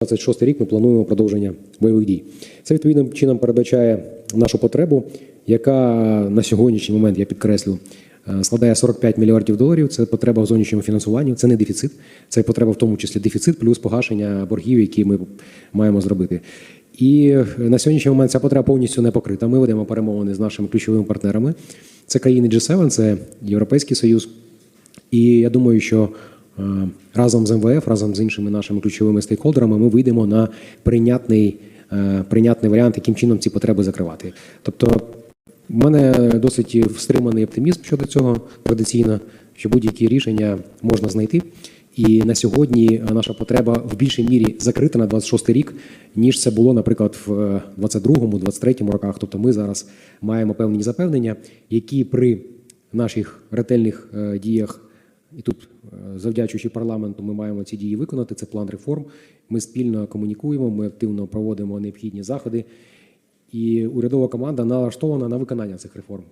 26 рік ми плануємо продовження бойових дій. Це відповідним чином передбачає нашу потребу, яка на сьогоднішній момент, я підкреслю, е, складає 45 мільярдів доларів. Це потреба в зовнішньому фінансуванні, це не дефіцит, це потреба в тому числі дефіцит плюс погашення боргів, які ми маємо зробити. І е, на сьогоднішній момент ця потреба повністю не покрита. Ми ведемо перемовини з нашими ключовими партнерами. Це країни G7, це Європейський Союз. І я думаю, що разом з МВФ, разом з іншими нашими ключовими стейкхолдерами, ми вийдемо на прийнятний, е, прийнятний варіант, яким чином ці потреби закривати. Тобто, в мене досить стриманий оптимізм щодо цього традиційно, що будь-які рішення можна знайти. І на сьогодні наша потреба в більшій мірі закрита на 26 рік, ніж це було, наприклад, в 22-му, 23-му роках. Тобто ми зараз маємо певні запевнення, які при наших ретельних е, діях, і тут, е, завдячуючи парламенту, ми маємо ці дії виконати. Це план реформ. Ми спільно комунікуємо, ми активно проводимо необхідні заходи. І урядова команда налаштована на виконання цих реформ.